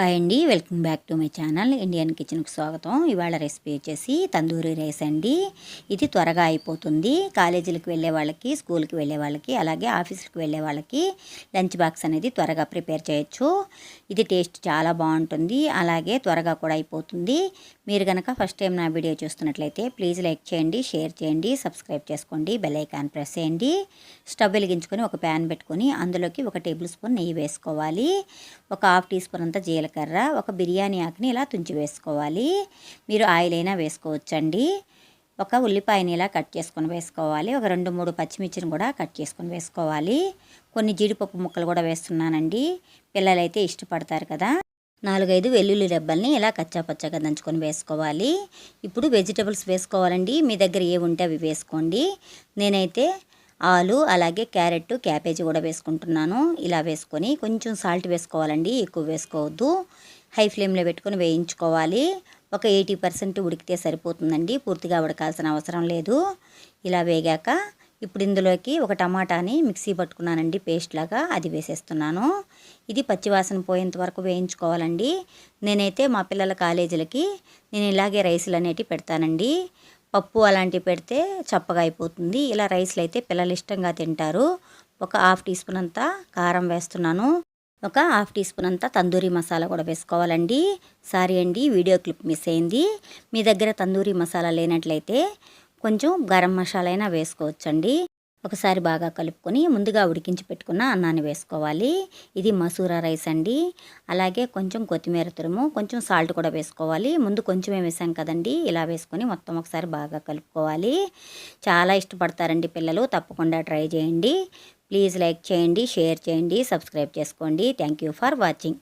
Hi అండి. Welcome back to my channel Indian కిచెన్కి స్వాగతం. ఇవాళ రెసిపీ వచ్చేసి తందూరి రైస్ అండి. ఇది త్వరగా అయిపోతుంది. కాలేజీలకు వెళ్ళే వాళ్ళకి స్కూల్కి వెళ్ళే వాళ్ళకి అలాగే ఆఫీసులకు వెళ్ళే వాళ్ళకి లంచ్ బాక్స్ అనేది త్వరగా ప్రిపేర్ చేయొచ్చు. ఇది టేస్ట్ చాలా బాగుంటుంది. అలాగే త్వరగా కూడా అయిపోతుంది. మీరు కనుక ఫస్ట్ టైం నా వీడియో చూస్తున్నట్లయితే ప్లీజ్ లైక్ చేయండి షేర్ చేయండి సబ్స్క్రైబ్ చేసుకోండి బెల్ ఐకాన్ ప్రెస్ చేయండి. స్టవ్ వెలిగించుకొని ఒక ప్యాన్ పెట్టుకొని అందులోకి ఒక టేబుల్ స్పూన్ నెయ్యి వేసుకోవాలి. ఒక హాఫ్ టీ స్పూన్ అంతా జీలకర్ర ఒక బిర్యానీ ఆకుని ఇలా తుంచి వేసుకోవాలి. మీరు ఆయిల్ అయినా వేసుకోవచ్చండి. ఒక ఉల్లిపాయని ఇలా కట్ చేసుకొని వేసుకోవాలి. ఒక రెండు మూడు పచ్చిమిర్చిని కూడా కట్ చేసుకొని వేసుకోవాలి. కొన్ని జీడిపప్పు ముక్కలు కూడా వేస్తున్నానండి. పిల్లలైతే ఇష్టపడతారు కదా. నాలుగైదు వెల్లుల్లి రెబ్బల్ని ఇలా కచ్చాపచ్చగా దంచుకొని వేసుకోవాలి. ఇప్పుడు వెజిటబుల్స్ వేసుకోవాలండి. మీ దగ్గర ఏ ఉంటే అవి వేసుకోండి. నేనైతే ఆలు అలాగే క్యారెట్ క్యాబేజీ కూడా వేసుకుంటున్నాను. ఇలా వేసుకొని కొంచెం సాల్ట్ వేసుకోవాలండి ఎక్కువ వేసుకోవద్దు. హై ఫ్లేమ్లో పెట్టుకొని వేయించుకోవాలి. ఒక ఎయిటీ పర్సెంట్ ఉడికితే సరిపోతుందండి పూర్తిగా ఉడకాల్సిన అవసరం లేదు. ఇలా వేగాక ఇప్పుడు ఇందులోకి ఒక టమాటాని మిక్సీ పట్టుకున్నానండి పేస్ట్ లాగా అది వేసేస్తున్నాను. ఇది పచ్చివాసన పోయేంత వరకు వేయించుకోవాలండి. నేనైతే మా పిల్లల కాలేజీలకి నేను ఇలాగే రైసులు అనేటివి పెడతానండి. పప్పు అలాంటివి పెడితే చప్పగా అయిపోతుంది. ఇలా రైస్లు అయితే పిల్లలు ఇష్టంగా తింటారు. ఒక హాఫ్ టీ స్పూన్ అంతా కారం వేస్తున్నాను. ఒక హాఫ్ టీ స్పూన్ అంతా తందూరి మసాలా కూడా వేసుకోవాలండి. సారీ అండి వీడియో క్లిప్ మిస్ అయింది. మీ దగ్గర తందూరి మసాలా లేనట్లయితే కొంచెం గరం మసాలా అయినా వేసుకోవచ్చండి. ఒకసారి బాగా కలుపుకొని ముందుగా ఉడికించి పెట్టుకున్న అన్నాన్ని వేసుకోవాలి. ఇది మసూరా రైస్ అండి. అలాగే కొంచెం కొత్తిమీర తురుము కొంచెం సాల్ట్ కూడా వేసుకోవాలి. ముందు కొంచెమే వేసాం కదండి ఇలా వేసుకొని మొత్తం ఒకసారి బాగా కలుపుకోవాలి. చాలా ఇష్టపడతారండి పిల్లలు తప్పకుండా ట్రై చేయండి. ప్లీజ్ లైక్ చేయండి షేర్ చేయండి సబ్స్క్రైబ్ చేసుకోండి. Thank you for watching.